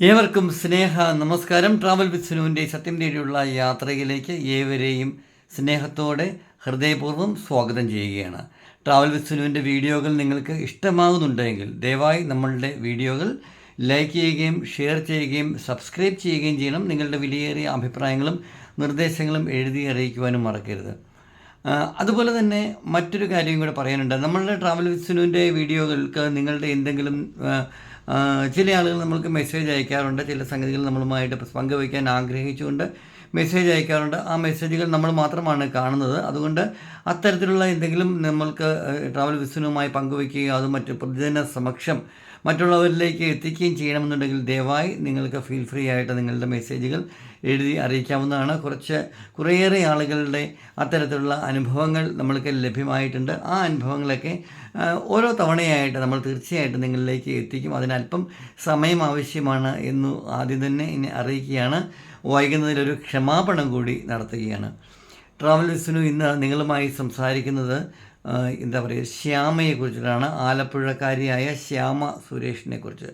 ഏവർക്കും സ്നേഹ നമസ്കാരം. ട്രാവൽ വിസ്നുവിന്റെ സുനുവിന്റെ സത്യം തേടിയുള്ള യാത്രയിലേക്ക് ഏവരെയും സ്നേഹത്തോടെ ഹൃദയപൂർവം സ്വാഗതം ചെയ്യുകയാണ്. ട്രാവൽ വിസ്നുവിന്റെ സുനുവിന്റെ വീഡിയോകൾ നിങ്ങൾക്ക് ഇഷ്ടമാകുന്നുണ്ടെങ്കിൽ ദയവായി നമ്മളുടെ വീഡിയോകൾ ലൈക്ക് ചെയ്യുകയും ഷെയർ ചെയ്യുകയും സബ്സ്ക്രൈബ് ചെയ്യുകയും ചെയ്യണം. നിങ്ങളുടെ വിലയേറിയ അഭിപ്രായങ്ങളും നിർദ്ദേശങ്ങളും എഴുതി അറിയിക്കുവാനും മറക്കരുത്. അതുപോലെ തന്നെ മറ്റൊരു കാര്യം കൂടെ പറയാനുണ്ട്. നമ്മളുടെ ട്രാവൽ വിസ്നുവിന്റെ വീഡിയോകൾക്ക് നിങ്ങളുടെ എന്തെങ്കിലും ചില ആളുകൾ നമ്മൾക്ക് മെസ്സേജ് അയക്കാറുണ്ട്. ചില സംഗതികൾ നമ്മളുമായിട്ട് പങ്കുവയ്ക്കാൻ ആഗ്രഹിച്ചുകൊണ്ട് മെസ്സേജ് അയക്കാറുണ്ട്. ആ മെസ്സേജുകൾ നമ്മൾ മാത്രമാണ് കാണുന്നത്. അതുകൊണ്ട് അത്തരത്തിലുള്ള എന്തെങ്കിലും നമ്മൾക്ക് ട്രാവൽ വിസിനുമായി പങ്കുവയ്ക്കുകയോ അത് മറ്റ് പൊതുജന സമക്ഷം മറ്റുള്ളവരിലേക്ക് എത്തിക്കുകയും ചെയ്യണമെന്നുണ്ടെങ്കിൽ ദയവായി നിങ്ങൾക്ക് ഫീൽ ഫ്രീ ആയിട്ട് നിങ്ങളുടെ മെസ്സേജുകൾ എഴുതി അറിയിക്കാവുന്നതാണ്. കുറച്ച് കുറേയേറെ ആളുകളുടെ അത്തരത്തിലുള്ള അനുഭവങ്ങൾ നമ്മൾക്ക് ലഭ്യമായിട്ടുണ്ട്. ആ അനുഭവങ്ങളൊക്കെ ഓരോ തവണയായിട്ട് നമ്മൾ തീർച്ചയായിട്ടും നിങ്ങളിലേക്ക് എത്തിക്കും. അതിനല്പം സമയം ആവശ്യമാണ് എന്ന് ആദ്യം തന്നെ ഇനി അറിയിക്കുകയാണ്. വൈകുന്നതിലൊരു ക്ഷമാപണം കൂടി നടത്തുകയാണ്. ട്രാവൽ വിസിനു ഇന്ന് നിങ്ങളുമായി സംസാരിക്കുന്നത് എന്താ പറയുക ശ്യാമയെക്കുറിച്ചിട്ടാണ്. ആലപ്പുഴക്കാരിയായ ശ്യാമ സുരേഷിനെ കുറിച്ച്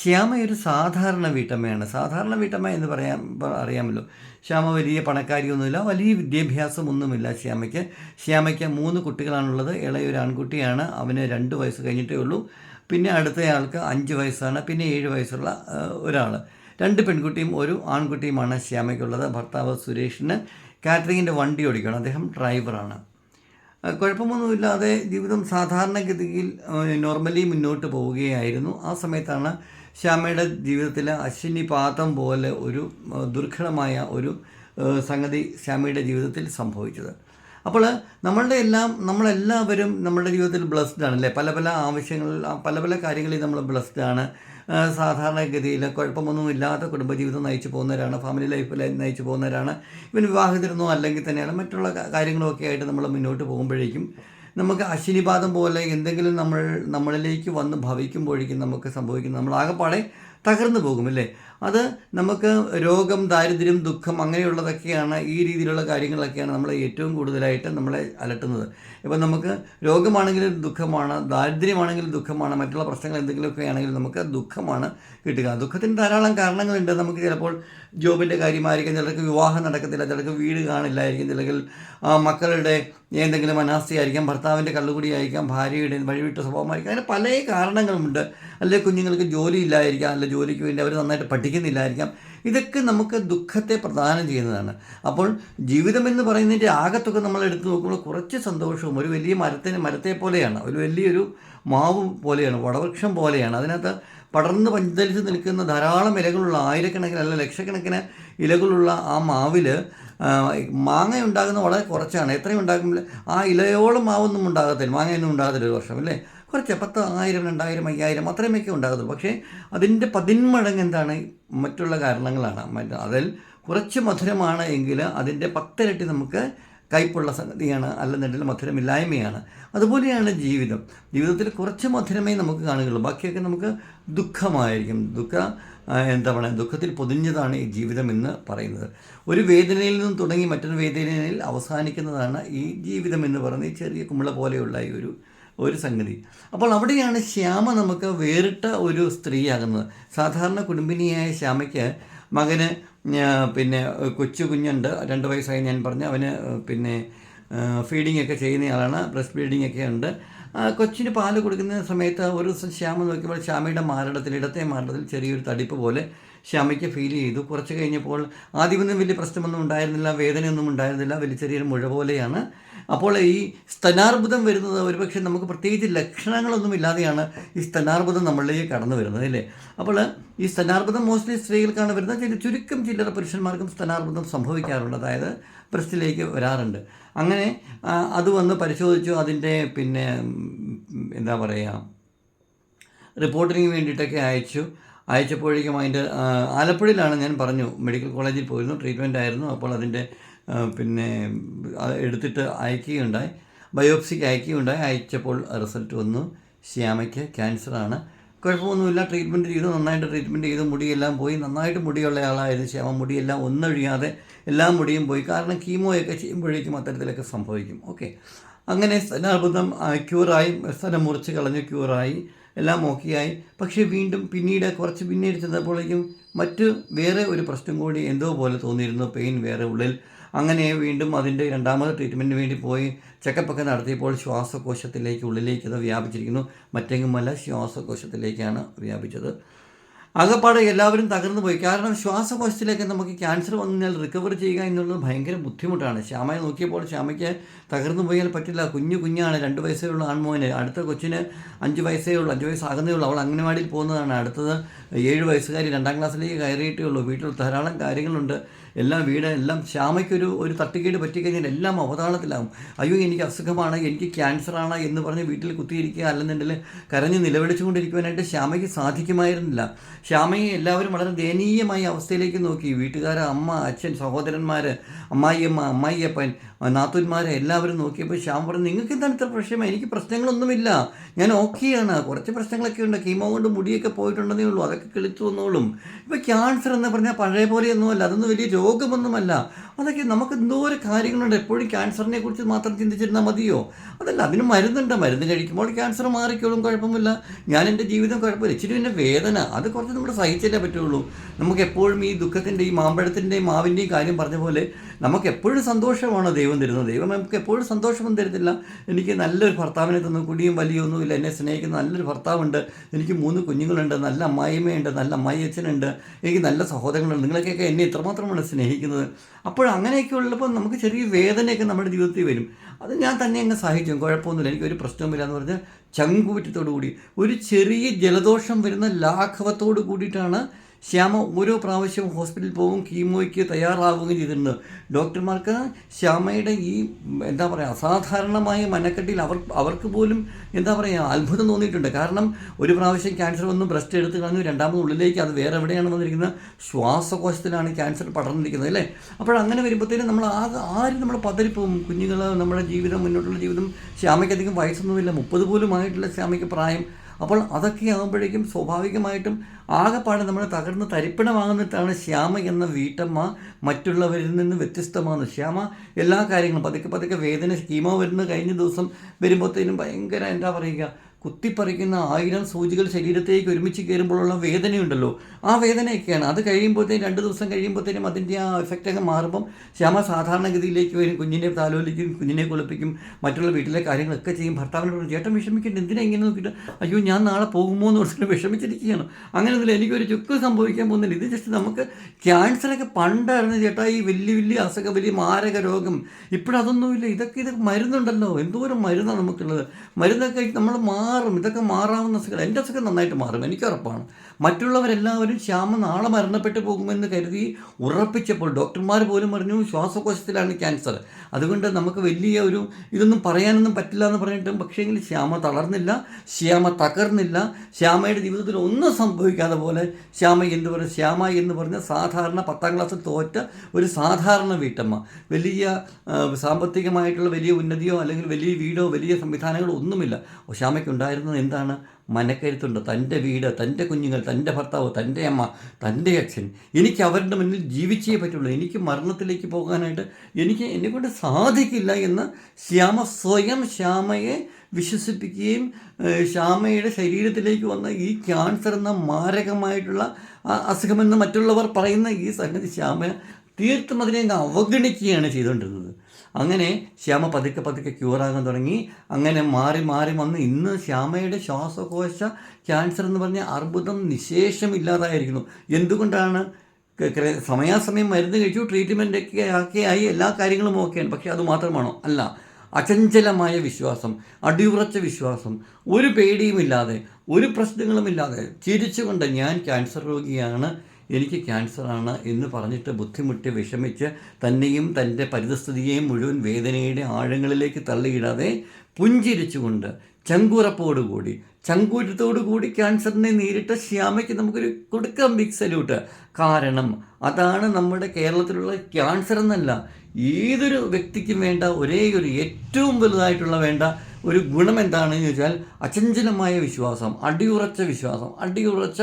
ശ്യാമ ഒരു സാധാരണ വീട്ടമ്മയാണ്. സാധാരണ വീട്ടമ്മ എന്ന് പറയാൻ അറിയാമല്ലോ. ശ്യാമ വലിയ പണക്കാരിയൊന്നുമില്ല വലിയ വിദ്യാഭ്യാസമൊന്നുമില്ല ശ്യാമയ്ക്ക്. ശ്യാമയ്ക്ക് മൂന്ന് കുട്ടികളാണുള്ളത്. ഇളയൊരു ആൺകുട്ടിയാണ്. അവന് രണ്ട് വയസ്സ് കഴിഞ്ഞിട്ടേ ഉള്ളൂ. പിന്നെ അടുത്തയാൾക്ക് അഞ്ച് വയസ്സാണ്. പിന്നെ ഏഴ് വയസ്സുള്ള ഒരാൾ രണ്ട് പെൺകുട്ടിയും ഒരു ആൺകുട്ടിയുമാണ് ശ്യാമയ്ക്കുള്ളത്. ഭർത്താവ് സുരേഷിന് കാറ്ററിങ്ങിന്റെ വണ്ടി ഓടിക്കണം അദ്ദേഹം ഡ്രൈവറാണ്. കുഴപ്പമൊന്നുമില്ലാതെ ജീവിതം സാധാരണഗതിയിൽ നോർമലി മുന്നോട്ട് പോവുകയായിരുന്നു. ആ സമയത്താണ് ശ്യാമയുടെ ജീവിതത്തിൽ അശ്വിനിപാതം പോലെ ഒരു ദുർഘടമായ ഒരു സംഗതി ശ്യാമയുടെ ജീവിതത്തിൽ സംഭവിച്ചത്. അപ്പോൾ നമ്മളുടെ എല്ലാം നമ്മളെല്ലാവരും നമ്മുടെ ജീവിതത്തിൽ ബ്ലസ്ഡ് ആണ് അല്ലേ പല പല ആവശ്യങ്ങളിൽ പല പല കാര്യങ്ങളിൽ നമ്മൾ ബ്ലസ്ഡ് ആണ്. സാധാരണഗതിയിൽ കുഴപ്പമൊന്നും ഇല്ലാത്ത കുടുംബജീവിതം നയിച്ചു പോകുന്നവരാണ് ഫാമിലി ലൈഫിൽ നയിച്ചു പോകുന്നവരാണ്. ഇവൻ വിവാഹത്തിരുന്നോ അല്ലെങ്കിൽ തന്നെയാണ് മറ്റുള്ള കാര്യങ്ങളൊക്കെ ആയിട്ട് നമ്മൾ മുന്നോട്ട് പോകുമ്പോഴേക്കും നമുക്ക് അശ്വിനിപാതം പോലെ എന്തെങ്കിലും നമ്മൾ നമ്മളിലേക്ക് വന്ന് ഭവിക്കുമ്പോഴേക്കും നമുക്ക് സംഭവിക്കുന്നത് നമ്മൾ ആകെപ്പാടെ തകർന്നു പോകും അല്ലേ? അത് നമുക്ക് രോഗം ദാരിദ്ര്യം ദുഃഖം അങ്ങനെയുള്ളതൊക്കെയാണ് ഈ രീതിയിലുള്ള കാര്യങ്ങളൊക്കെയാണ് നമ്മളെ ഏറ്റവും കൂടുതലായിട്ട് നമ്മളെ അലട്ടുന്നത്. ഇപ്പം നമുക്ക് രോഗമാണെങ്കിലും ദുഃഖമാണ് ദാരിദ്ര്യമാണെങ്കിലും ദുഃഖമാണ് മറ്റുള്ള പ്രശ്നങ്ങൾ എന്തെങ്കിലുമൊക്കെ ആണെങ്കിലും നമുക്ക് ദുഃഖമാണ് കിട്ടുക. ദുഃഖത്തിന് ധാരാളം കാരണങ്ങളുണ്ട്. നമുക്ക് ചിലപ്പോൾ ജോബിന്റെ കാര്യമായിരിക്കും ചിലർക്ക് വിവാഹം നടക്കത്തില്ല ചിലർക്ക് വീട് കാണില്ലായിരിക്കും ചിലർക്ക് മക്കളുടെ എന്തെങ്കിലും അനാസ്ഥയായിരിക്കാം ഭർത്താവിന്റെ കള്ളുകുടിയായിരിക്കാം ഭാര്യയുടെ വഴിവിട്ട സ്വഭാവമായിരിക്കാം. അങ്ങനെ പല കാരണങ്ങളുമുണ്ട്. അല്ലെങ്കിൽ കുഞ്ഞുങ്ങൾക്ക് ജോലി ഇല്ലായിരിക്കാം അല്ലെങ്കിൽ ജോലിക്ക് വേണ്ടി അവർ നന്നായിട്ട് പഠിക്കുന്നില്ലായിരിക്കാം ഇതൊക്കെ നമുക്ക് ദുഃഖത്തെ പ്രദാനം ചെയ്യുന്നതാണ്. അപ്പോൾ ജീവിതം എന്ന് പറയുന്നതിന്റെ ആകത്തൊക്കെ നമ്മൾ എടുത്തു നോക്കുമ്പോൾ കുറച്ച് സന്തോഷവും ഒരു വലിയ മരത്തിന് മരത്തെ പോലെയാണ് ഒരു വലിയൊരു മാവ് പോലെയാണ് വടവൃക്ഷം പോലെയാണ്. അതിനകത്ത് പടർന്ന് പന്തലിച്ച് നിൽക്കുന്ന ധാരാളം ഇലകളുള്ള ആയിരക്കണക്കിന് അല്ല ലക്ഷക്കണക്കിന് ഇലകളുള്ള ആ മാവിൽ മാങ്ങ ഉണ്ടാകുന്ന വളരെ കുറച്ചാണ്. എത്രയും ഉണ്ടാകുമ്പോൾ ആ ഇലയോളം മാവൊന്നും ഉണ്ടാകത്തില്ല മാങ്ങയൊന്നും ഉണ്ടാകത്തില്ല ഒരു വർഷം അല്ലേ? കുറച്ച് പത്ത് ആയിരം രണ്ടായിരം അയ്യായിരം അത്രയുമൊക്കെ ഉണ്ടാകത്തുള്ളൂ പക്ഷേ അതിന്റെ പതിന്മടങ്ങ് എന്താണ്? മറ്റുള്ള കാരണങ്ങളാണ്. മറ്റ് അതിൽ കുറച്ച് മധുരമാണ് എങ്കിൽ അതിന്റെ പത്തിരട്ടി നമുക്ക് കയ്പുള്ള സംഗതിയാണ്. അല്ലെന്നുണ്ടെങ്കിൽ മധുരമില്ലായ്മയാണ്. അതുപോലെയാണ് ജീവിതം. ജീവിതത്തിൽ കുറച്ച് മധുരമേ നമുക്ക് കാണുകയുള്ളൂ. ബാക്കിയൊക്കെ നമുക്ക് ദുഃഖമായിരിക്കും. ദുഃഖ എന്താ പറയുക ദുഃഖത്തിൽ പൊതിഞ്ഞതാണ് ഈ ജീവിതം എന്ന് പറയുന്നത്. ഒരു വേദനയിൽ നിന്നും തുടങ്ങി മറ്റൊരു വേദനയിൽ അവസാനിക്കുന്നതാണ് ഈ ജീവിതം എന്ന് പറയുന്നത് ചെറിയ കുമിള പോലെയുള്ള ഈ ഒരു ഒരു സംഗതി. അപ്പോൾ അവിടെയാണ് ശ്യാമ നമുക്ക് വേറിട്ട ഒരു സ്ത്രീയാകുന്നത്. സാധാരണ കുടുംബിനിയായ ശ്യാമയ്ക്ക് മകന് പിന്നെ കൊച്ചു കുഞ്ഞുണ്ട്. രണ്ട് വയസ്സായി ഞാൻ പറഞ്ഞു അവന് പിന്നെ ഫീഡിംഗ് ഒക്കെ ചെയ്യുന്നയാളാണ് ബ്രസ്റ്റ് ഫീഡിംഗ് ഒക്കെ ഉണ്ട്. കൊച്ചിന് പാൽ കൊടുക്കുന്ന സമയത്ത് ഒരു ദിവസം ശ്യാമ നോക്കിയപ്പോൾ ശ്യാമയുടെ മാരടത്തിൽ ഇടത്തെ മാരടത്തിൽ ചെറിയൊരു തടിപ്പ് പോലെ ശ്യാമയ്ക്ക് ഫീൽ ചെയ്തു. കുറച്ച് കഴിഞ്ഞപ്പോൾ ആദ്യമൊന്നും വലിയ പ്രശ്നമൊന്നും ഉണ്ടായിരുന്നില്ല വേദനയൊന്നും ഉണ്ടായിരുന്നില്ല. വലിയ ചെറിയൊരു മുഴ പോലെയാണ്. അപ്പോൾ ഈ സ്തനാർബുദം വരുന്നത് ഒരുപക്ഷെ നമുക്ക് പ്രത്യേകിച്ച് ലക്ഷണങ്ങളൊന്നും ഇല്ലാതെയാണ് ഈ സ്തനാർബുദം നമ്മളിലേക്ക് കടന്നു വരുന്നത് അല്ലേ? അപ്പോൾ ഈ സ്തനാർബുദം മോസ്റ്റ്ലി സ്ത്രീകൾക്കാണ് വരുന്നത് ചില ചുരുക്കം ചില്ലറ പുരുഷന്മാർക്കും സ്തനാർബുദം സംഭവിക്കാറുണ്ട്. അതായത് ബ്രസ്റ്റിലേക്ക് വരാറുണ്ട്. അങ്ങനെ അത് വന്ന് പരിശോധിച്ചു അതിന്റെ പിന്നെ എന്താ പറയുക റിപ്പോർട്ടിന് വേണ്ടിയിട്ടൊക്കെ അയച്ചു. അയച്ചപ്പോഴേക്കും അതിന്റെ ആലപ്പുഴയിലാണ് ഞാൻ പറഞ്ഞു മെഡിക്കൽ കോളേജിൽ പോയിരുന്നു ട്രീറ്റ്മെന്റ് ആയിരുന്നു അപ്പോൾ അതിന്റെ പിന്നെ എടുത്തിട്ട് അയക്കുകയുണ്ടായി. ബയോപ്സിക്ക് അയക്കുകയുണ്ടായി. അയച്ചപ്പോൾ റിസൾട്ട് വന്നു. ശ്യാമയ്ക്ക് ക്യാൻസറാണ്. കുഴപ്പമൊന്നുമില്ല. ട്രീറ്റ്മെന്റ് ചെയ്തു. നന്നായിട്ട് ട്രീറ്റ്മെന്റ് ചെയ്തു. മുടിയെല്ലാം പോയി. നന്നായിട്ട് മുടിയുള്ള ആളായിരുന്നു ശ്യാമ. മുടിയെല്ലാം ഒന്നൊഴിയാതെ എല്ലാ മുടിയും പോയി. കാരണം കീമോയൊക്കെ ചെയ്യുമ്പോഴേക്കും അത്തരത്തിലൊക്കെ സംഭവിക്കും. ഓക്കെ. അങ്ങനെ സ്ഥലാർബുദം ക്യൂറായി സ്ഥലം മുറിച്ച് കളഞ്ഞ് ക്യൂറായി എല്ലാം ഓക്കെയായി. പക്ഷേ വീണ്ടും പിന്നീട് കുറച്ച് പിന്നീട് ചെന്നപ്പോഴേക്കും മറ്റ് വേറെ ഒരു പ്രശ്നം കൂടി എന്തോ പോലെ തോന്നിയിരുന്നു പെയിൻ വേറെ ഉള്ളിൽ. അങ്ങനെ വീണ്ടും അതിന്റെ രണ്ടാമത് ട്രീറ്റ്മെന്റിന് വേണ്ടി പോയി ചെക്കപ്പൊക്കെ നടത്തിയപ്പോൾ ശ്വാസകോശത്തിലേക്ക് ഉള്ളിലേക്ക് അത് വ്യാപിച്ചിരിക്കുന്നു. മറ്റെങ്ങുമല്ല ശ്വാസകോശത്തിലേക്കാണ് വ്യാപിച്ചത്. ആകപ്പാടെ എല്ലാവരും തകർന്നു പോയി. കാരണം ശ്വാസകോശത്തിലേക്ക് നമുക്ക് ക്യാൻസർ വന്നാൽ റിക്കവർ ചെയ്യുക എന്നുള്ളത് ഭയങ്കര ബുദ്ധിമുട്ടാണ്. ശ്യാമയെ നോക്കിയപ്പോൾ ശ്യാമയ്ക്ക് തകർന്നു പോയാൽ പറ്റില്ല. കുഞ്ഞു കുഞ്ഞാണ്. രണ്ട് വയസ്സേ ഉള്ള ആൺമോന്. അടുത്ത കൊച്ചിന് അഞ്ച് വയസ്സേ ഉള്ളൂ അഞ്ച് വയസ്സാകുന്നേ ഉള്ളൂ. അവൾ അംഗനവാടിയിൽ പോകുന്നതാണ്. അടുത്തത് ഏഴ് വയസ്സുകാരി രണ്ടാം ക്ലാസ്സിലേക്ക് കയറിയിട്ടേ ഉള്ളൂ. വീട്ടിൽ ധാരാളം കാര്യങ്ങളുണ്ട്. എല്ലാം വീട് എല്ലാം ശ്യാമയ്ക്കൊരു ഒരു തട്ടിക്കേട് പറ്റിക്കഴിഞ്ഞാൽ എല്ലാം അവതാളത്തിലാവും. അയ്യോ എനിക്ക് അസുഖമാണ് എനിക്ക് ക്യാൻസറാണ് എന്ന് പറഞ്ഞ് വീട്ടിൽ കുത്തിയിരിക്കുക അല്ലെന്നുണ്ടെങ്കിൽ കരഞ്ഞ് നിലവിളിച്ചുകൊണ്ടിരിക്കുവാനായിട്ട് ശ്യാമയ്ക്ക് സാധിക്കുമായിരുന്നില്ല. ശ്യാമയെ എല്ലാവരും വളരെ ദയനീയമായ അവസ്ഥയിലേക്ക് നോക്കി. വീട്ടുകാർ അമ്മ അച്ഛൻ സഹോദരന്മാർ അമ്മായിയമ്മ അമ്മായിയപ്പൻ നാത്തൂന്മാരെ എല്ലാവരും നോക്കിയപ്പോൾ ശ്യാം പറഞ്ഞു നിങ്ങൾക്ക് എന്താണ് ഇത്ര പ്രശ്നം എനിക്ക് പ്രശ്നങ്ങളൊന്നുമില്ല. ഞാൻ ഓക്കെയാണ് കുറച്ച് പ്രശ്നങ്ങളൊക്കെ ഉണ്ട്. കീമോ കൊണ്ട് മുടിയൊക്കെ പോയിട്ടുണ്ടെന്നേ ഉള്ളൂ. അതൊക്കെ കിളിച്ചു വന്നോളും. ഇപ്പോൾ ക്യാൻസർ എന്ന് പറഞ്ഞാൽ പഴയ പോലെയൊന്നുമല്ല. അതൊന്നും വലിയ രോഗമൊന്നുമല്ല. അതൊക്കെ നമുക്ക് എന്തോ ഒരു കാര്യങ്ങളുണ്ട്. എപ്പോഴും ക്യാൻസറിനെ കുറിച്ച് മാത്രം ചിന്തിച്ചിരുന്നാൽ മതിയോ? അതല്ല അതിന് മരുന്നുണ്ട്. മരുന്ന് കഴിക്കുമ്പോൾ ക്യാൻസർ മാറിക്കോളും കുഴപ്പമില്ല. ഞാൻ എന്റെ ജീവിതം കുഴപ്പമില്ല. ഇച്ചിരി എന്റെ വേദന. അത് കുറച്ച് നമ്മൾ സഹിച്ചല്ലേ പറ്റുള്ളൂ. നമുക്ക് എപ്പോഴും ഈ ദുഃഖത്തിന്റെ ഈ മാമ്പഴത്തിന്റെയും മാവിന്റെയും കാര്യം പറഞ്ഞ പോലെ നമുക്ക് എപ്പോഴും സന്തോഷമാണ് ദൈവം തരുന്നത്. ദൈവം നമുക്ക് എപ്പോഴും സന്തോഷമൊന്നും തരുന്നില്ല. എനിക്ക് നല്ലൊരു ഭർത്താവിനെ തന്നു. കുടിയും വലിയൊന്നുമില്ല. എന്നെ സ്നേഹിക്കുന്ന നല്ലൊരു ഭർത്താവുണ്ട്. എനിക്ക് മൂന്ന് കുഞ്ഞുങ്ങളുണ്ട്. നല്ല അമ്മായിമ്മയുണ്ട് നല്ല അമ്മായി അച്ഛനുണ്ട് എനിക്ക് നല്ല സഹോദരങ്ങളുണ്ട്. നിങ്ങളൊക്കെയൊക്കെ എന്നെ ഇത്രമാത്രമാണ് സ്നേഹിക്കുന്നത്? അപ്പോൾ അങ്ങനെയൊക്കെ ഉള്ളപ്പോൾ നമുക്ക് ചെറിയ വേദനയൊക്കെ നമ്മുടെ ജീവിതത്തിൽ വരും. അത് ഞാൻ തന്നെ അങ്ങ് സഹായിച്ചു കുഴപ്പമൊന്നുമില്ല. എനിക്കൊരു പ്രശ്നവുമില്ല എന്ന് പറഞ്ഞാൽ ചങ്കുപറ്റത്തോടു കൂടി ഒരു ചെറിയ ജലദോഷം വരുന്ന ലാഘവത്തോട് കൂടിയിട്ടാണ് ശ്യാമ ഓരോ പ്രാവശ്യവും ഹോസ്പിറ്റലിൽ പോകും കീമോയ്ക്ക് തയ്യാറാവുകയും ചെയ്തിട്ടുണ്ട്. ഡോക്ടർമാർക്ക് ശ്യാമയുടെ ഈ എന്താ പറയുക അസാധാരണമായ മനക്കെട്ടിൽ അവർ അവർക്ക് പോലും എന്താ പറയുക അത്ഭുതം തോന്നിയിട്ടുണ്ട്. കാരണം ഒരു പ്രാവശ്യം ക്യാൻസർ വന്ന് ബ്രസ്റ്റ് എടുത്ത് കളഞ്ഞു രണ്ടാമത് ഉള്ളിലേക്ക് അത് വേറെ എവിടെയാണ് വന്നിരിക്കുന്നത്? ശ്വാസകോശത്തിലാണ് ക്യാൻസർ പടർന്നിരിക്കുന്നത് അല്ലേ? അപ്പോൾ അങ്ങനെ വരുമ്പോഴത്തേനും നമ്മൾ ആ ആരും നമ്മൾ പതറിപ്പോവും. കുഞ്ഞുങ്ങൾ നമ്മുടെ ജീവിതം മുന്നോട്ടുള്ള ജീവിതം ശ്യാമയ്ക്കധികം വയസ്സൊന്നുമില്ല. മുപ്പത് പോലും ആയിട്ടുള്ള ശ്യാമയ്ക്ക് പ്രായം അപ്പോൾ അതൊക്കെ ആകുമ്പോഴേക്കും സ്വാഭാവികമായിട്ടും ആകെപ്പാടെ നമ്മൾ തകർന്ന് തരിപ്പണമാകുന്നിട്ടാണ് ശ്യാമ എന്ന വീട്ടമ്മ മറ്റുള്ളവരിൽ നിന്ന് വ്യത്യസ്തമാണ് ശ്യാമ എല്ലാ കാര്യങ്ങളും പതുക്കെ പതുക്കെ വേദന ഹീമോ വരുന്ന. കഴിഞ്ഞ ദിവസം വരുമ്പോഴത്തേനും ഭയങ്കര എന്താ പറയുക കുത്തിപ്പറിക്കുന്ന ആയിരം സൂചികൾ ശരീരത്തേക്ക് ഒരുമിച്ച് കയറുമ്പോഴുള്ള വേദനയുണ്ടല്ലോ. ആ വേദനയൊക്കെയാണ്. അത് കഴിയുമ്പോഴത്തേനും രണ്ട് ദിവസം കഴിയുമ്പോഴത്തേനും അതിന്റെ ആ എഫക്റ്റൊക്കെ മാറുമ്പം ശ്യാമ സാധാരണഗതിയിലേക്ക് വരും. കുഞ്ഞിനെ താലോലിക്കും കുഞ്ഞിനെ കുളിപ്പിക്കും മറ്റുള്ള വീട്ടിലെ കാര്യങ്ങളൊക്കെ ചെയ്യും. ഭർത്താവിനോട് ചേട്ടൻ വിഷമിക്കേണ്ട എന്തിനാ ഇങ്ങനെ നോക്കിയിട്ട്? അയ്യോ ഞാൻ നാളെ പോകുമോ എന്ന് പറഞ്ഞിട്ട് വിഷമിച്ചിരിക്കുകയാണ്. അങ്ങനെ അങ്ങനെയൊന്നുമില്ല എനിക്കൊരു ചുക്ക് സംഭവിക്കാൻ പോകുന്നില്ല. ഇത് ജസ്റ്റ് നമുക്ക് ക്യാൻസറൊക്കെ പണ്ടായിരുന്നു ചേട്ടാ ഈ വലിയ വലിയ അസുഖം വലിയ മാരക രോഗം. ഇപ്പോഴതൊന്നുമില്ല ഇതൊക്കെ ഇത് മരുന്നുണ്ടല്ലോ. എന്തോരം മരുന്നാണ് നമുക്കുള്ളത്. മരുന്നൊക്കെ നമ്മൾ മാറും. ഇതൊക്കെ മാറാവുന്ന അസുഖം. എന്റെ അസുഖം നന്നായിട്ട് മാറും. എനിക്ക് ഉറപ്പാണ്. മറ്റുള്ളവരെല്ലാവരും ശ്യാമ നാളെ മരണപ്പെട്ടു പോകുമെന്ന് കരുതി ഉറപ്പിച്ചപ്പോൾ ഡോക്ടർമാർ പോലും പറഞ്ഞു ശ്വാസകോശത്തിലാണ് ക്യാൻസർ. അതുകൊണ്ട് നമുക്ക് വലിയ ഒരു ഇതൊന്നും പറയാനൊന്നും പറ്റില്ല എന്ന് പറഞ്ഞിട്ടും പക്ഷേങ്കിൽ ശ്യാമ തളർന്നില്ല ശ്യാമ തകർന്നില്ല. ശ്യാമയുടെ ജീവിതത്തിൽ ഒന്നും സംഭവിക്കാതെ പോലെ ശ്യാമ എന്ന് പറയുക ശ്യാമ എന്ന് പറഞ്ഞ സാധാരണ പത്താം ക്ലാസ്സിൽ തോറ്റ ഒരു സാധാരണ വീട്ടമ്മ. വലിയ സാമ്പത്തികമായിട്ടുള്ള വലിയ ഉന്നതിയോ അല്ലെങ്കിൽ വലിയ വീടോ വലിയ സംവിധാനങ്ങളോ ഒന്നുമില്ല. ശ്യാമയ്ക്ക് ഉണ്ടായിരുന്നത് എന്താണ്? മനക്കരുത്തുണ്ട്. തന്റെ വീട് തന്റെ കുഞ്ഞുങ്ങൾ തന്റെ ഭർത്താവ് തന്റെ അമ്മ തന്റെ അച്ഛൻ. എനിക്ക് അവരുടെ മുന്നിൽ ജീവിച്ചേ പറ്റുള്ളൂ. എനിക്ക് മരണത്തിലേക്ക് പോകാനായിട്ട് എനിക്ക് എന്നെക്കൊണ്ട് സാധിക്കില്ല എന്ന് ശ്യാമ സ്വയം ശ്യാമയെ വിശ്വസിപ്പിക്കുകയും ശ്യാമയുടെ ശരീരത്തിലേക്ക് വന്ന ഈ ക്യാൻസർ എന്ന മാരകമായിട്ടുള്ള അസുഖമെന്ന് മറ്റുള്ളവർ പറയുന്ന ഈ സംഗതി ശ്യാമ തീർത്തും അതിനെ അവഗണിക്കുകയാണ് ചെയ്തുകൊണ്ടിരുന്നത്. അങ്ങനെ ശ്യാമ പതുക്കെ പതുക്കെ ക്യൂറാകാൻ തുടങ്ങി. അങ്ങനെ മാറി മാറി വന്ന് ഇന്ന് ശ്യാമയുടെ ശ്വാസകോശ ക്യാൻസർ എന്ന് പറഞ്ഞ അർബുദം നിശേഷം ഇല്ലാതായിരിക്കുന്നു എന്തുകൊണ്ടാണ് സമയാസമയം മരുന്ന് കഴിച്ചു ട്രീറ്റ്മെന്റ് ഒക്കെ ഒക്കെ ആയി എല്ലാ കാര്യങ്ങളും ഓക്കെയാണ് പക്ഷേ അത് മാത്രമാണോ? അല്ല. അചഞ്ചലമായ വിശ്വാസം അടിയുറച്ച വിശ്വാസം ഒരു പേടിയുമില്ലാതെ ഒരു പ്രശ്നങ്ങളുമില്ലാതെ ചിരിച്ചുകൊണ്ട് ഞാൻ ക്യാൻസർ രോഗിയാണ്. എനിക്ക് ക്യാൻസറാണ് എന്ന് പറഞ്ഞിട്ട് ബുദ്ധിമുട്ടി വിഷമിച്ച് തന്നെയും തന്റെ പരിതസ്ഥിതിയെയും മുഴുവൻ വേദനയുടെ ആഴങ്ങളിലേക്ക് തള്ളിയിടാതെ പുഞ്ചിരിച്ചുകൊണ്ട് ചങ്കുറപ്പോടുകൂടി ചങ്കൂറ്റത്തോടു കൂടി ക്യാൻസറിനെ നേരിട്ട ശ്യാമയ്ക്ക് നമുക്കൊരു കൊടുക്കാം ബിഗ് സല്യൂട്ട്. കാരണം അതാണ് നമ്മുടെ കേരളത്തിലുള്ള ക്യാൻസർ എന്നല്ല ഏതൊരു വ്യക്തിക്കും വേണ്ട ഒരേ ഒരു ഏറ്റവും വലുതായിട്ടുള്ള വേണ്ട ഒരു ഗുണം എന്താണെന്ന് ചോദിച്ചാൽ അചഞ്ചലമായ വിശ്വാസം അടിയുറച്ച വിശ്വാസം അടിയുറച്ച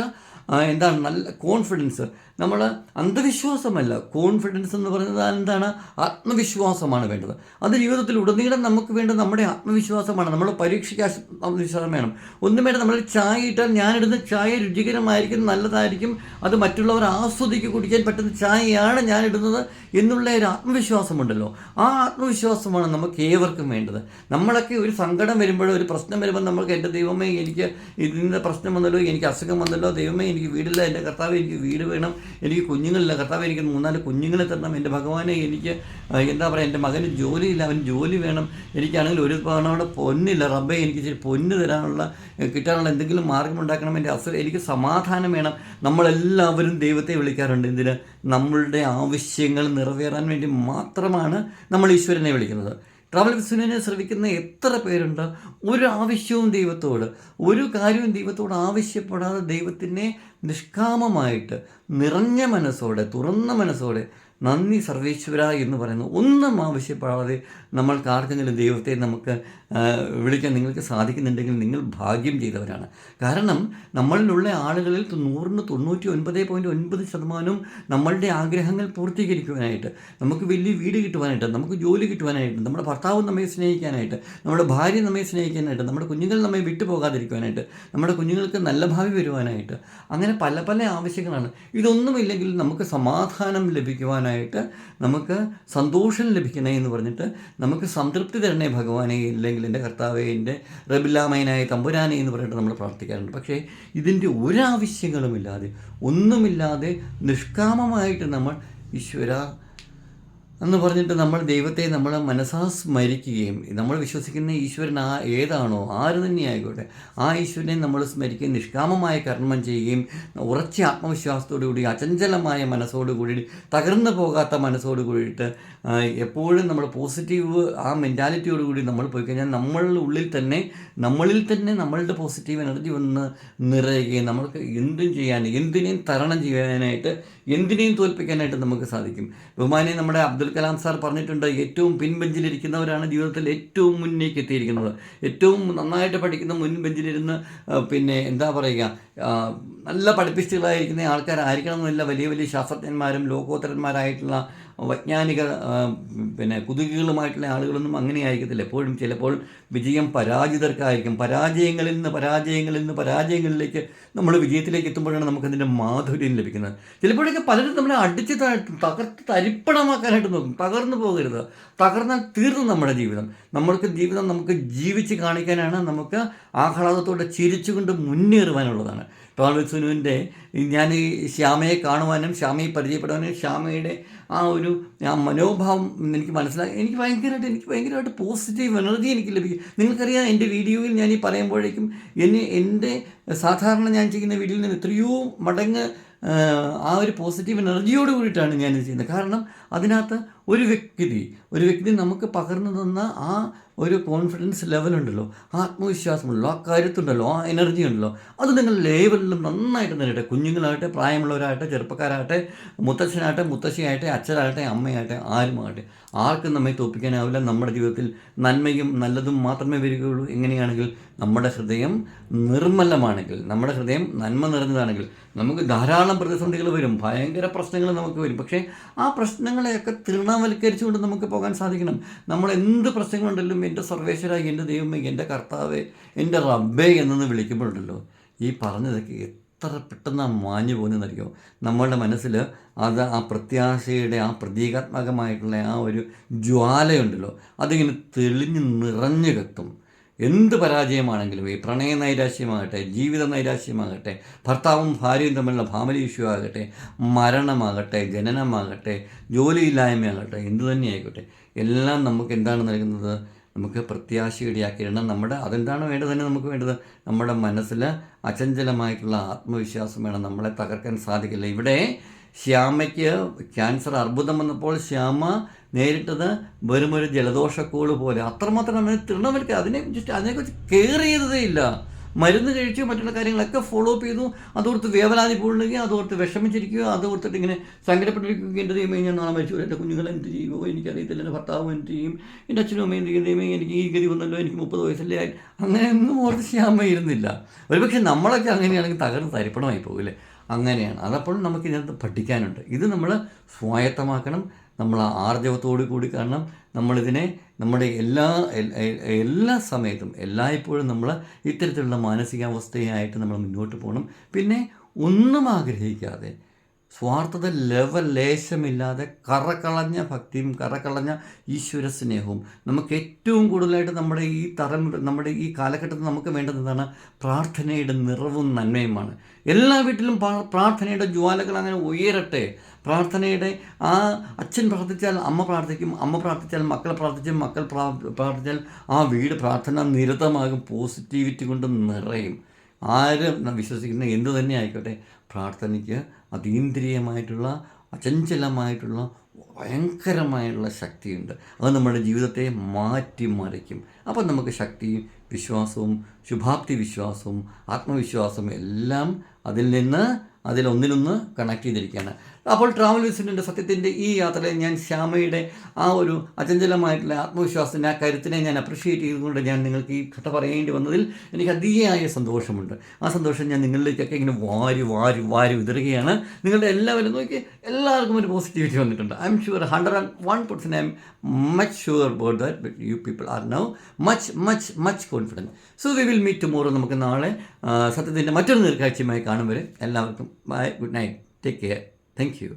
എന്താണ് നല്ല കോൺഫിഡൻസ് നമ്മൾ അന്ധവിശ്വാസമല്ല. കോൺഫിഡൻസ് എന്ന് പറയുന്നത് എന്താണ്? ആത്മവിശ്വാസമാണ് വേണ്ടത്. അത് ജീവിതത്തിൽ ഉടനീളം നമുക്ക് വേണ്ടത് നമ്മുടെ ആത്മവിശ്വാസമാണ്. നമ്മൾ പരീക്ഷയ്ക്ക് ആത്മവിശ്വാസം വേണം. ഒന്നും വേണ്ട നമ്മൾ ചായ ഇട്ടാൽ ഞാനിടുന്ന ചായ രുചികരമായിരിക്കും നല്ലതായിരിക്കും. അത് മറ്റുള്ളവർ ആസ്വദിക്കുക കുടിക്കാൻ പറ്റുന്ന ചായയാണ് ഞാനിടുന്നത് എന്നുള്ള ഒരു ആത്മവിശ്വാസമുണ്ടല്ലോ. ആ ആത്മവിശ്വാസമാണ് നമുക്ക് ഏവർക്കും വേണ്ടത്. നമ്മളൊക്കെ ഒരു സങ്കടം വരുമ്പോഴോ ഒരു പ്രശ്നം വരുമ്പോൾ നമുക്ക് എന്റെ ദൈവമേ എനിക്ക് ഇതിന്റെ പ്രശ്നം വന്നല്ലോ എനിക്ക് അസുഖം വന്നല്ലോ ദൈവമേ എനിക്ക് വീടില്ല എന്റെ കർത്താവ് എനിക്ക് വീട് വേണം എനിക്ക് കുഞ്ഞുങ്ങളില്ല കർത്താവ് എനിക്ക് മൂന്നാൽ കുഞ്ഞുങ്ങളെ തരണം എന്റെ ഭഗവാനെ എനിക്ക് എന്താ പറയുക എന്റെ മകന് ജോലിയില്ല അവന് ജോലി വേണം എനിക്കാണെങ്കിൽ ഒരു തവണ പൊന്നില്ല റബ്ബെ എനിക്ക് ഇച്ചിരി പൊന്ന് തരാനുള്ള കിട്ടാനുള്ള എന്തെങ്കിലും മാർഗം ഉണ്ടാക്കണം എന്റെ അസുഖം എനിക്ക് സമാധാനം വേണം. നമ്മളെല്ലാവരും ദൈവത്തെ വിളിക്കാറുണ്ട് എന്തിന്? നമ്മളുടെ ആവശ്യങ്ങൾ നിറവേറാൻ വേണ്ടി മാത്രമാണ് നമ്മൾ ഈശ്വരനെ വിളിക്കുന്നത്. ട്രാവൽ ബിസിനെ ശ്രമിക്കുന്ന എത്ര പേരുണ്ട്? ഒരു ആവശ്യവും ദൈവത്തോട് ഒരു കാര്യവും ദൈവത്തോട് ആവശ്യപ്പെടാതെ ദൈവത്തിനെ നിഷ്കാമമായിട്ട് നിറഞ്ഞ മനസ്സോടെ തുറന്ന മനസ്സോടെ നന്ദി സർവേശ്വര എന്ന് പറയുന്നു ഒന്നും ആവശ്യപ്പെടാതെ നമ്മൾക്ക് ആർക്കെങ്കിലും ദൈവത്തെ നമുക്ക് വിളിക്കാൻ നിങ്ങൾക്ക് സാധിക്കുന്നുണ്ടെങ്കിൽ നിങ്ങൾ ഭാഗ്യം ചെയ്തവരാണ്. കാരണം നമ്മളിലുള്ള ആളുകളിൽ നൂറിന് തൊണ്ണൂറ്റി ഒൻപത് പോയിന്റ് ഒൻപത് ശതമാനവും നമ്മളുടെ ആഗ്രഹങ്ങൾ പൂർത്തീകരിക്കുവാനായിട്ട് നമുക്ക് വലിയ വീട് കിട്ടുവാനായിട്ട് നമുക്ക് ജോലി കിട്ടുവാനായിട്ട് നമ്മുടെ ഭർത്താവ് നമ്മെ സ്നേഹിക്കാനായിട്ട് നമ്മുടെ ഭാര്യ നമ്മെ സ്നേഹിക്കാനായിട്ട് നമ്മുടെ കുഞ്ഞുങ്ങൾ നമ്മെ വിട്ടുപോകാതിരിക്കുവാനായിട്ട് നമ്മുടെ കുഞ്ഞുങ്ങൾക്ക് നല്ല ഭാവി വരുവാനായിട്ട് അങ്ങനെ പല പല ആവശ്യങ്ങളാണ്. ഇതൊന്നുമില്ലെങ്കിൽ നമുക്ക് സമാധാനം ലഭിക്കുവാനായിട്ട് നമുക്ക് സന്തോഷം ലഭിക്കണേ എന്ന് പറഞ്ഞിട്ട് നമുക്ക് സംതൃപ്തി തരണേ ഭഗവാനെ ഇല്ലെങ്കിൽ എന്റെ കർത്താവെ എന്റെ റബില്ലാമയനായ തമ്പുരാനെ എന്ന് പറഞ്ഞിട്ട് നമ്മൾ പ്രാർത്ഥിക്കാറുണ്ട്. പക്ഷേ ഇതിന്റെ ഒരാവശ്യങ്ങളുമില്ലാതെ ഒന്നുമില്ലാതെ നിഷ്കാമമായിട്ട് നമ്മൾ ഈശ്വര എന്ന് പറഞ്ഞിട്ട് നമ്മൾ ദൈവത്തെ നമ്മൾ മനസ്സാ സ്മരിക്കുകയും നമ്മൾ വിശ്വസിക്കുന്ന ഈശ്വരൻ ആ ഏതാണോ ആര് തന്നെ ആയിക്കോട്ടെ ആ ഈശ്വരനെ നമ്മൾ സ്മരിക്കുകയും നിഷ്കാമമായ കർമ്മം ചെയ്യുകയും ഉറച്ച ആത്മവിശ്വാസത്തോടു കൂടി അചഞ്ചലമായ മനസ്സോടു കൂടി തകർന്നു പോകാത്ത മനസ്സോട് കൂടിയിട്ട് എപ്പോഴും നമ്മൾ പോസിറ്റീവ് ആ മെന്റാലിറ്റിയോട് കൂടി നമ്മൾ പോയി കഴിഞ്ഞാൽ നമ്മളുടെ ഉള്ളിൽ തന്നെ നമ്മളിൽ തന്നെ നമ്മളുടെ പോസിറ്റീവ് എനർജി വന്ന് നിറയുകയും നമ്മൾക്ക് എന്തും ചെയ്യാൻ എന്തിനേയും തരണം ചെയ്യാനായിട്ട് എന്തിനേയും തോൽപ്പിക്കാനായിട്ട് നമുക്ക് സാധിക്കും. ബഹുമാനി നമ്മുടെ അബ്ദുൽ കലാം സാർ പറഞ്ഞിട്ടുണ്ട് ഏറ്റവും പിൻബെഞ്ചിലിരിക്കുന്നവരാണ് ജീവിതത്തിൽ ഏറ്റവും മുന്നേക്ക് എത്തിയിരിക്കുന്നത്. ഏറ്റവും നന്നായിട്ട് പഠിക്കുന്ന മുൻബെഞ്ചിലിരുന്ന് പിന്നെ എന്താ പറയുക നല്ല പഠിപ്പിസ്റ്റുകളായിരിക്കുന്ന ആൾക്കാരായിരിക്കണം എന്നില്ല വലിയ വലിയ ശാസ്ത്രജ്ഞന്മാരും ലോകോത്തരന്മാരായിട്ടുള്ള വൈജ്ഞാനിക പിന്നെ കുതുകികളുമായിട്ടുള്ള ആളുകളൊന്നും അങ്ങനെ ആയിരിക്കത്തില്ല. എപ്പോഴും ചിലപ്പോൾ വിജയം പരാജിതർക്കായിരിക്കും. പരാജയങ്ങളിൽ നിന്ന് പരാജയങ്ങളിൽ നിന്ന് പരാജയങ്ങളിലേക്ക് നമ്മൾ വിജയത്തിലേക്ക് എത്തുമ്പോഴാണ് നമുക്കതിന്റെ മാധുര്യം ലഭിക്കുന്നത്. ചിലപ്പോഴൊക്കെ പലരും നമ്മളെ അടിച്ച് താഴ്ത്തും തകർത്ത് തരിപ്പണമാക്കാനായിട്ട് നോക്കും. തകർന്നു പോകരുത്. തകർന്നാൽ തീർന്നു നമ്മുടെ ജീവിതം. നമ്മൾക്ക് ജീവിതം നമുക്ക് ജീവിച്ച് കാണിക്കാനാണ് നമുക്ക് ആഹ്ലാദത്തോടെ ചിരിച്ചുകൊണ്ട് മുന്നേറുവാനുള്ളതാണ്. ടോൾവിത് സുനുവിന്റെ ഞാൻ ഈ ശ്യാമയെ കാണുവാനും ശ്യാമയെ പരിചയപ്പെടാനും ശ്യാമയുടെ ആ ഒരു ആ മനോഭാവം എനിക്ക് മനസ്സിലാക്കി എനിക്ക് ഭയങ്കരമായിട്ട് എനിക്ക് ഭയങ്കരമായിട്ട് പോസിറ്റീവ് എനർജി എനിക്ക് ലഭിക്കും. നിങ്ങൾക്കറിയാം എന്റെ വീഡിയോയിൽ ഞാൻ ഈ പറയുമ്പോഴേക്കും എന്നെ എന്റെ സാധാരണ ഞാൻ ചെയ്യുന്ന വീഡിയോയിൽ നിന്ന് എത്രയോ മടങ്ങ് ആ, ആ ഒരു പോസിറ്റീവ് എനർജിയോട് കൂടിയിട്ടാണ് ഞാൻ ചെയ്യുന്നത്. കാരണം അതിനകത്ത് ഒരു വ്യക്തി ഒരു വ്യക്തി നമുക്ക് പകർന്നു തന്ന ആ ഒരു കോൺഫിഡൻസ് ലെവലുണ്ടല്ലോ ആത്മവിശ്വാസമുണ്ടല്ലോ ആ കരുത്തുണ്ടല്ലോ ആ എനർജി ഉണ്ടല്ലോ അത് നിങ്ങൾ ലേവലിലും നന്നായിട്ട് നേരിട്ടെ കുഞ്ഞുങ്ങളാകട്ടെ പ്രായമുള്ളവരാകട്ടെ ചെറുപ്പക്കാരാകട്ടെ മുത്തച്ഛനാകട്ടെ മുത്തശ്ശിയാകട്ടെ അച്ഛനാകട്ടെ അമ്മയാകട്ടെ ആരുമാകട്ടെ ആർക്കും നമ്മെ തോപ്പിക്കാനാവില്ല നമ്മുടെ ജീവിതത്തിൽ നന്മയും നല്ലതും മാത്രമേ വരികയുള്ളൂ. എങ്ങനെയാണെങ്കിൽ നമ്മുടെ ഹൃദയം നിർമ്മലമാണെങ്കിൽ നമ്മുടെ ഹൃദയം നന്മ നിറഞ്ഞതാണെങ്കിൽ നമുക്ക് ധാരാളം പ്രതിസന്ധികൾ വരും. ഭയങ്കര പ്രശ്നങ്ങൾ നമുക്ക് വരും. പക്ഷേ ആ പ്രശ്നങ്ങളെയൊക്കെ തൃണവൽക്കരിച്ചുകൊണ്ട് നമുക്ക് പോകാൻ സാധിക്കണം. നമ്മൾ എന്ത് പ്രശ്നങ്ങളുണ്ടല്ലോ എന്റെ സർവേശ്വര എന്റെ ദൈവമേ എന്റെ കർത്താവേ എന്റെ റബ്ബേ എന്നൊന്ന് വിളിക്കുമ്പോഴുണ്ടല്ലോ ഈ പറഞ്ഞതൊക്കെ എത്ര പെട്ടെന്ന് മാഞ്ഞു പോകുന്നതെന്നറിയോ? നമ്മളുടെ മനസ്സിൽ അത് ആ പ്രത്യാശയുടെ ആ പ്രതീകാത്മകമായിട്ടുള്ള ആ ഒരു ജ്വാലയുണ്ടല്ലോ അതിങ്ങനെ തെളിഞ്ഞ് നിറഞ്ഞു കത്തും. എന്ത് പരാജയമാണെങ്കിലും ഈ പ്രണയ നൈരാശ്യമാകട്ടെ ജീവിത നൈരാശ്യമാകട്ടെ ഭർത്താവും ഭാര്യയും തമ്മിലുള്ള ഫാമിലി ഇഷ്യൂ ആകട്ടെ മരണമാകട്ടെ ജനനമാകട്ടെ ജോലിയില്ലായ്മയാകട്ടെ എന്തു തന്നെ ആയിക്കോട്ടെ എല്ലാം നമുക്ക് എന്താണ് നൽകുന്നത്? നമുക്ക് പ്രത്യാശയിടയാക്കിയിടണം നമ്മുടെ അതെന്താണ് വേണ്ടത് തന്നെ നമുക്ക് വേണ്ടത്? നമ്മുടെ മനസ്സിൽ അചഞ്ചലമായിട്ടുള്ള ആത്മവിശ്വാസം വേണം. നമ്മളെ തകർക്കാൻ സാധിക്കില്ല. ഇവിടെ ശ്യാമയ്ക്ക് ക്യാൻസർ അർബുദം വന്നപ്പോൾ ശ്യാമ നേരിട്ടത് വെറും ഒരു ജലദോഷക്കോൾ പോലെ. അത്രമാത്രം നമ്മൾ തൃണവൽക്ക അതിനെ ജസ്റ്റ് അതിനെക്കുറിച്ച് കെയർ ചെയ്തതേ ഇല്ല. മരുന്ന് കഴിച്ചു മറ്റുള്ള കാര്യങ്ങളൊക്കെ ഫോളോ അപ്പ് ചെയ്തു. അതോർത്ത് വേവലാതി പൂളുകയും അതോർത്ത് വിഷമിച്ചിരിക്കുകയോ അതോർത്തിട്ട് ഇങ്ങനെ സങ്കടപ്പെട്ടിരിക്കുകയും എന്റെ ദൈവമേ ഞാൻ നാളെ മരിച്ചു. എന്റെ കുഞ്ഞുങ്ങൾ എന്ത് ചെയ്യുമോ എനിക്കറിയത്തില്ല. എന്റെ ഭർത്താവ് എന്ത് ചെയ്യും? എന്റെ അച്ഛനും അമ്മയും എന്ത് ചെയ്യും? എനിക്ക് ഈ ഗതി വന്നല്ലോ. എനിക്ക് മുപ്പത് വയസ്സല്ലേ ആയി. അങ്ങനെ ഒന്നും ഓർത്ത് ചെയ്യാൻ ഇരുന്നില്ല. ഒരുപക്ഷെ നമ്മളൊക്കെ അങ്ങനെയാണെങ്കിൽ തകർന്ന് തരിപ്പണമായി പോകില്ലേ അങ്ങനെയാണ്. അതപ്പോൾ നമുക്ക് ഇതിനകത്ത് പഠിക്കാനുണ്ട്. ഇത് നമ്മൾ സ്വായത്തമാക്കണം നമ്മൾ ആർജവത്തോടു കൂടി കാരണം നമ്മളിതിനെ നമ്മുടെ എല്ലാ എല്ലാ സമയത്തും എല്ലായ്പ്പോഴും നമ്മൾ ഇത്തരത്തിലുള്ള മാനസികാവസ്ഥയായിട്ട് നമ്മൾ മുന്നോട്ട് പോകണം. പിന്നെ ഒന്നും ആഗ്രഹിക്കാതെ സ്വാർത്ഥത ലെവൽ ലേശമില്ലാതെ കറകളഞ്ഞ ഭക്തിയും കറകളഞ്ഞ ഈശ്വര സ്നേഹവും. നമുക്ക് ഏറ്റവും കൂടുതലായിട്ട് നമ്മുടെ ഈ തലമുറ നമ്മുടെ ഈ കാലഘട്ടത്തിൽ നമുക്ക് വേണ്ടത് എന്താണ്? പ്രാർത്ഥനയുടെ നിറവും നന്മയുമാണ്. എല്ലാ വീട്ടിലും പ്രാർത്ഥനയുടെ ജ്വാലകൾ അങ്ങനെ ഉയരട്ടെ. പ്രാർത്ഥനയുടെ ആ അച്ഛൻ പ്രാർത്ഥിച്ചാൽ അമ്മ പ്രാർത്ഥിക്കും അമ്മ പ്രാർത്ഥിച്ചാൽ മക്കൾ പ്രാർത്ഥിക്കും മക്കൾ പ്രാ- പ്രാർത്ഥിച്ചാൽ ആ വീട് പ്രാർത്ഥന നിരതമാകും പോസിറ്റിവിറ്റി കൊണ്ട് നിറയും. ആരും വിശ്വസിക്കുന്ന എന്തു തന്നെ ആയിക്കോട്ടെ. പ്രാർത്ഥനയ്ക്ക് അതീന്ദ്രിയമായിട്ടുള്ള അചഞ്ചലമായിട്ടുള്ള ഭയങ്കരമായിട്ടുള്ള ശക്തിയുണ്ട്. അത് നമ്മുടെ ജീവിതത്തെ മാറ്റിമറിക്കും. അപ്പം നമുക്ക് ശക്തിയും വിശ്വാസവും ശുഭാപ്തി വിശ്വാസവും ആത്മവിശ്വാസവും എല്ലാം അതിൽ നിന്ന് അതിലൊന്നിലൊന്ന് കണക്ട് ചെയ്തിരിക്കുകയാണ്. അപ്പോൾ ട്രാവൽ വിസിറ്റിന്റെ സത്യത്തിന്റെ ഈ യാത്രയിൽ ഞാൻ ശ്യാമയുടെ ആ ഒരു അചഞ്ചലമായിട്ടുള്ള ആത്മവിശ്വാസത്തിന്റെ ആ കരുത്തിനെ ഞാൻ അപ്രിഷ്യേറ്റ് ചെയ്തുകൊണ്ട് ഞാൻ നിങ്ങൾക്ക് ഈ കഥ പറയേണ്ടി വന്നതിൽ എനിക്ക് അതിയായ സന്തോഷമുണ്ട്. ആ സന്തോഷം ഞാൻ നിങ്ങളിലേക്കൊക്കെ ഇങ്ങനെ വാരി വാരി വാരി വിതറുകയാണ്. നിങ്ങളുടെ എല്ലാവരും നോക്കി എല്ലാവർക്കും ഒരു പോസിറ്റിവിറ്റി വന്നിട്ടുണ്ട്. I'm sure hundred and one percent I'm much sure about that but you people are now much much much confident so we will meet tomorrow നമുക്ക് നാളെ സത്യത്തിന്റെ മറ്റൊരു നേർക്കാഴ്ചയുമായി കാണും വരെ. എല്ലാവർക്കും bye good night take care thank you